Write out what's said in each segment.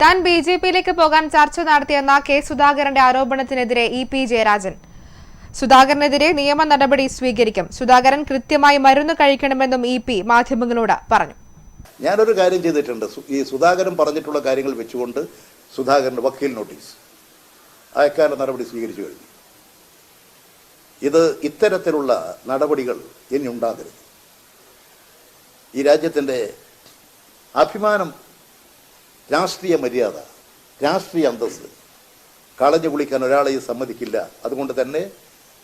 താൻ B J പിയിലേക്ക് പോകാൻ ചർച്ച നടത്തിയെന്ന കെ സുധാകരന്റെ ആരോപണത്തിനെതിരെ ഇ പി ജയരാജൻ. സുധാകരനെതിരെ നിയമ നടപടി സ്വീകരിക്കും. സുധാകരൻ കൃത്യമായി മരുന്ന് കഴിക്കണമെന്നും ഇ പി മാധ്യമങ്ങളോട് പറഞ്ഞു. ഞാനൊരു കാര്യം ചെയ്തിട്ടുണ്ട്. ഈ സുധാകരൻ പറഞ്ഞിട്ടുള്ള കാര്യങ്ങൾ വെച്ചുകൊണ്ട് സുധാകരന്റെ വക്കീൽ നോട്ടീസ് അയക്കാനുള്ള നടപടി സ്വീകരിച്ചു കഴിഞ്ഞു. ഇത് ഇത്തരത്തിലുള്ള നടപടികൾ ഇനി ഉണ്ടാകരുത്. ഈ രാജ്യത്തിന്റെ അഭിമാനം രാഷ്ട്രീയ മര്യാദ രാഷ്ട്രീയ അന്തസ്സ്. കളഞ്ഞു കുളിക്കാൻ ഒരാളെയും സമ്മതിക്കില്ല. അതുകൊണ്ട് തന്നെ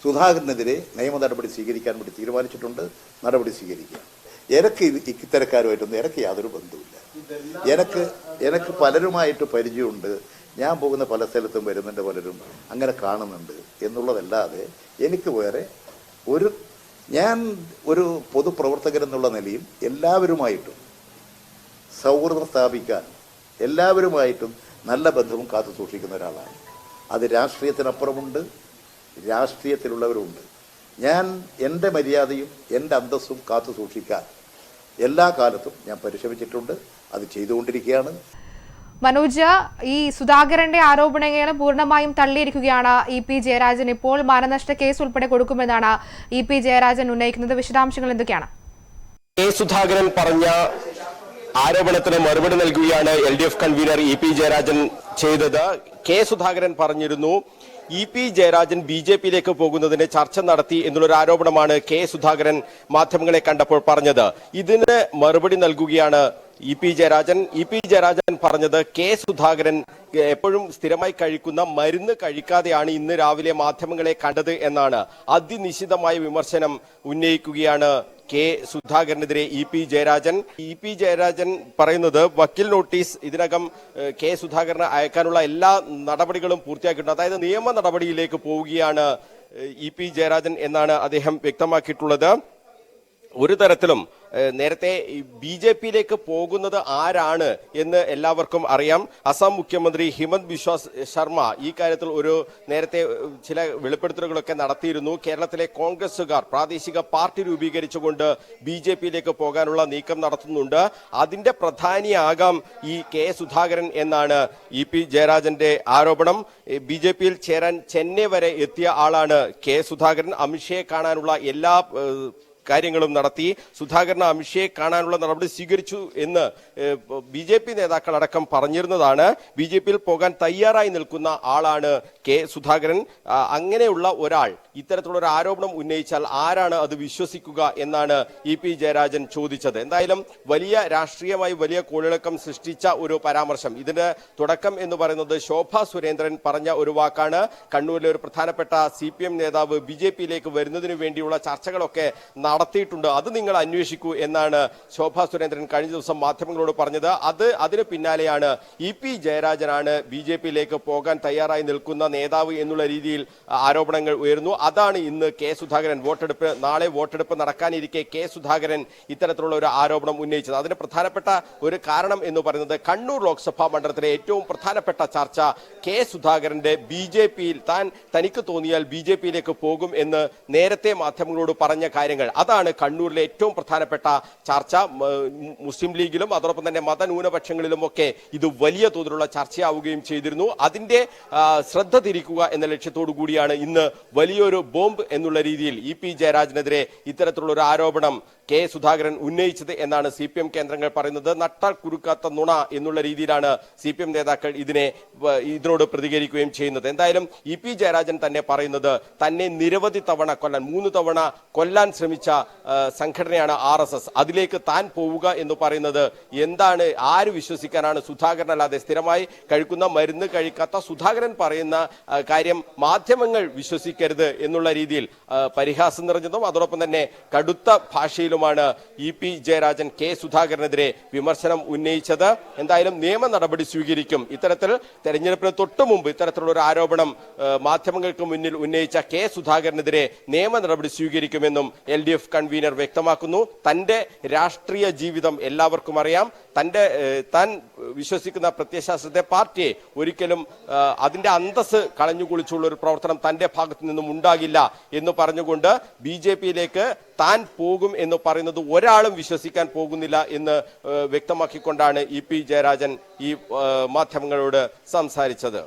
സുധാകരനെതിരെ നിയമ നടപടി സ്വീകരിക്കാൻ വേണ്ടി തീരുമാനിച്ചിട്ടുണ്ട്. നടപടി സ്വീകരിക്കുക. എനക്ക് ഇത് ഇത്തരക്കാരുമായിട്ടൊന്നും എനക്ക് യാതൊരു ബന്ധവുമില്ല. എനക്ക് എനിക്ക് പലരുമായിട്ട് പരിചയമുണ്ട്. ഞാൻ പോകുന്ന പല സ്ഥലത്തും വരുന്നുണ്ട് പലരും അങ്ങനെ കാണുന്നുണ്ട് എന്നുള്ളതല്ലാതെ എനിക്ക് വേറെ ഒരു ഞാൻ ഒരു പൊതുപ്രവർത്തകൻ എന്നുള്ള നിലയിൽ എല്ലാവരുമായിട്ടും സൗഹൃദം സ്ഥാപിക്കാൻ എല്ലാവരുമായിട്ടും നല്ല ബന്ധവും കാത്തു സൂക്ഷിക്കുന്ന ഒരാളാണ്. അത് രാഷ്ട്രീയത്തിനപ്പുറമുണ്ട് രാഷ്ട്രീയത്തിലുള്ളവരുണ്ട് ഞാൻ എന്റെ മര്യാദയും എന്റെ അന്തസ്സും കാത്തു സൂക്ഷിക്കാൻ എല്ലാ കാലത്തും ഞാൻ പരിശ്രമിച്ചിട്ടുണ്ട് അത് ചെയ്തുകൊണ്ടിരിക്കുകയാണ്. മനോജ് ഈ സുധാകരന്റെ ആരോപണങ്ങൾ പൂർണമായും തള്ളിയിരിക്കുകയാണ് ഇ പി ജയരാജൻ. ഇപ്പോൾ മാനനഷ്ട കേസ് ഉൾപ്പെടെ കൊടുക്കുമെന്നാണ് ഇ പി ജയരാജൻ ഉന്നയിക്കുന്നത്. വിശദാംശങ്ങൾ എന്തൊക്കെയാണ്? കെ സുധാകരൻ പറഞ്ഞ ആരോപണത്തിന് മറുപടി നൽകുകയാണ് L D F convenor E P Jayarajan ചെയ്തത്. കെ സുധാകരൻ പറഞ്ഞിരുന്നു E P Jayarajan B J പിയിലേക്ക് പോകുന്നതിന് ചർച്ച നടത്തി എന്നുള്ളൊരു ആരോപണമാണ് കെ സുധാകരൻ മാധ്യമങ്ങളെ കണ്ടപ്പോൾ പറഞ്ഞത്. ഇതിന് മറുപടി നൽകുകയാണ് E P Jayarajan. E P Jayarajan പറഞ്ഞത് കെ സുധാകരൻ എപ്പോഴും സ്ഥിരമായി കഴിക്കുന്ന മരുന്ന് കഴിക്കാതെയാണ് ഇന്ന് രാവിലെ മാധ്യമങ്ങളെ കണ്ടത് എന്നാണ്. അതിനിശിതമായ വിമർശനം ഉന്നയിക്കുകയാണ് K സുധാകരനെതിരെ E P Jayarajan. E P Jayarajan പറയുന്നത് വക്കീൽ നോട്ടീസ് ഇതിനകം കെ സുധാകരന് അയക്കാനുള്ള എല്ലാ നടപടികളും പൂർത്തിയാക്കിയിട്ടുണ്ട്. അതായത് നിയമ നടപടിയിലേക്ക് പോവുകയാണ് ഇ പി ജയരാജൻ എന്നാണ് അദ്ദേഹം വ്യക്തമാക്കിയിട്ടുള്ളത്. ഒരു തരത്തിലും നേരത്തെ ബി ജെ പിയിലേക്ക് പോകുന്നത് ആരാണ് എന്ന് എല്ലാവർക്കും അറിയാം. അസം മുഖ്യമന്ത്രി ഹിമന്ത് ബിശ്വാസ് ശർമ്മ ഈ കാര്യത്തിൽ ഒരു നേരത്തെ ചില വെളിപ്പെടുത്തലുകളൊക്കെ നടത്തിയിരുന്നു. കേരളത്തിലെ കോൺഗ്രസുകാർ പ്രാദേശിക പാർട്ടി രൂപീകരിച്ചുകൊണ്ട് ബി ജെ പിയിലേക്ക് പോകാനുള്ള നീക്കം നടത്തുന്നുണ്ട്. അതിന്റെ പ്രധാനിയാകാം ഈ കെ സുധാകരൻ എന്നാണ് ഇ പി ജയരാജന്റെ ആരോപണം. ബി ജെ പിയിൽ ചേരാൻ ചെന്നൈ വരെ എത്തിയ ആളാണ് കെ സുധാകരൻ. അമിത്ഷയെ കാണാനുള്ള എല്ലാ കാര്യങ്ങളും നടത്തി. സുധാകരൻ അമിഷയെ കാണാനുള്ള നടപടി സ്വീകരിച്ചു എന്ന് ബി ജെ പി നേതാക്കൾ അടക്കം പറഞ്ഞിരുന്നതാണ്. ബി ജെ പിയിൽ പോകാൻ തയ്യാറായി നിൽക്കുന്ന ആളാണ് കെ സുധാകരൻ. അങ്ങനെയുള്ള ഒരാൾ ഇത്തരത്തിലുള്ള ഒരു ആരോപണം ഉന്നയിച്ചാൽ ആരാണ് അത് വിശ്വസിക്കുക എന്നാണ് ഇ പി ജയരാജൻ ചോദിച്ചത്. എന്തായാലും വലിയ രാഷ്ട്രീയമായി വലിയ കോളിളക്കം സൃഷ്ടിച്ച ഒരു പരാമർശം. ഇതിന്റെ തുടക്കം എന്ന് പറയുന്നത് ശോഭ സുരേന്ദ്രൻ പറഞ്ഞ ഒരു വാക്കാണ്. കണ്ണൂരിലെ ഒരു പ്രധാനപ്പെട്ട സി പി എം നേതാവ് ബി ജെ പിയിലേക്ക് വരുന്നതിന് വേണ്ടിയുള്ള ചർച്ചകളൊക്കെ നടത്തിയിട്ടുണ്ട്. അത് നിങ്ങൾ അന്വേഷിക്കൂ എന്നാണ് ശോഭ സുരേന്ദ്രൻ കഴിഞ്ഞ ദിവസം മാധ്യമങ്ങളോട് പറഞ്ഞത്. അത് അതിന് പിന്നാലെയാണ് ഇ പി ജയരാജനാണ് ബി ജെ പിയിലേക്ക് പോകാൻ തയ്യാറായി നിൽക്കുന്ന നേതാവ് എന്നുള്ള രീതിയിൽ ആരോപണങ്ങൾ ഉയർന്നു അതാണ് ഇന്ന് കെ സുധാകരൻ വോട്ടെടുപ്പ്. നാളെ വോട്ടെടുപ്പ് നടക്കാനിരിക്കെ കെ സുധാകരൻ ഇത്തരത്തിലുള്ള ഒരു ആരോപണം ഉന്നയിച്ചത്. അതിന് പ്രധാനപ്പെട്ട ഒരു കാരണം എന്ന് പറയുന്നത് കണ്ണൂർ ലോക്സഭാ മണ്ഡലത്തിലെ ഏറ്റവും പ്രധാനപ്പെട്ട ചർച്ച കെ സുധാകരന്റെ ബി ജെ പിയിൽ താൻ തനിക്ക് തോന്നിയാൽ ബി ജെ പിയിലേക്ക് പോകും എന്ന് നേരത്തെ മാധ്യമങ്ങളോട് പറഞ്ഞ കാര്യങ്ങൾ. അതാണ് കണ്ണൂരിലെ ഏറ്റവും പ്രധാനപ്പെട്ട ചർച്ച. മുസ്ലിം ലീഗിലും അതോടൊപ്പം തന്നെ മതന്യൂനപക്ഷങ്ങളിലും ഒക്കെ ഇത് വലിയ തോതിലുള്ള ചർച്ചയാവുകയും ചെയ്തിരുന്നു. അതിന്റെ ശ്രദ്ധ തിരിക്കുക എന്ന ലക്ഷ്യത്തോടു കൂടിയാണ് ഇന്ന് വലിയൊരു ബോംബ് എന്നുള്ള രീതിയിൽ ഇ പി ജയരാജനെതിരെ ഇത്തരത്തിലുള്ള ഒരു ആരോപണം കെ സുധാകരൻ ഉന്നയിച്ചത് എന്നാണ് സി പി എം കേന്ദ്രങ്ങൾ പറയുന്നത്. നട്ടാൽ കുരുക്കാത്ത നുണ എന്നുള്ള രീതിയിലാണ് സി പി എം നേതാക്കൾ ഇതിനെ ഇതിനോട് പ്രതികരിക്കുകയും ചെയ്യുന്നത്. എന്തായാലും ഇ പി ജയരാജൻ തന്നെ പറയുന്നത് തന്നെ നിരവധി തവണ കൊല്ലാൻ മൂന്ന് തവണ കൊല്ലാൻ ശ്രമിച്ച സംഘടനയാണ് ആർ എസ് എസ്. അതിലേക്ക് താൻ പോവുക എന്ന് പറയുന്നത് എന്താണ് ആര് വിശ്വസിക്കാനാണ് സുധാകരൻ അല്ലാതെ സ്ഥിരമായി കഴിക്കുന്ന മരുന്ന് കഴിക്കാത്ത സുധാകരൻ പറയുന്ന കാര്യം മാധ്യമങ്ങൾ വിശ്വസിക്കരുത് എന്നുള്ള രീതിയിൽ പരിഹാസം നിറഞ്ഞതും അതോടൊപ്പം തന്നെ കടുത്ത ഭാഷയിലുമാണ് ഇ പി ജയരാജൻ കെ സുധാകരനെതിരെ വിമർശനം ഉന്നയിച്ചത്. എന്തായാലും നിയമ നടപടി സ്വീകരിക്കും. ഇത്തരത്തിൽ തെരഞ്ഞെടുപ്പിന് തൊട്ടു മുമ്പ് ഇത്തരത്തിലുള്ള ഒരു ആരോപണം മാധ്യമങ്ങൾക്ക് മുന്നിൽ ഉന്നയിച്ച കെ സുധാകരനെതിരെ നിയമ നടപടി സ്വീകരിക്കുമെന്നും എൽ ഡി എഫ് കൺവീനർ വ്യക്തമാക്കുന്നു. തന്റെ രാഷ്ട്രീയ ജീവിതം എല്ലാവർക്കും അറിയാം. തന്റെ താൻ വിശ്വസിക്കുന്ന പ്രത്യയശാസ്ത്രത്തെ പാർട്ടിയെ ഒരിക്കലും അതിന്റെ അന്തസ് കളഞ്ഞു കുളിച്ചുള്ള ഒരു പ്രവർത്തനം തന്റെ ഭാഗത്തു നിന്നും ഉണ്ടാകില്ല എന്ന് പറഞ്ഞുകൊണ്ട് ബി ജെ പിയിലേക്ക് താൻ പോകും എന്ന് പറയുന്നത് ഒരാളും വിശ്വസിക്കാൻ പോകുന്നില്ല എന്ന് വ്യക്തമാക്കിക്കൊണ്ടാണ് ഇ പി ജയരാജൻ ഈ മാധ്യമങ്ങളോട് സംസാരിച്ചത്.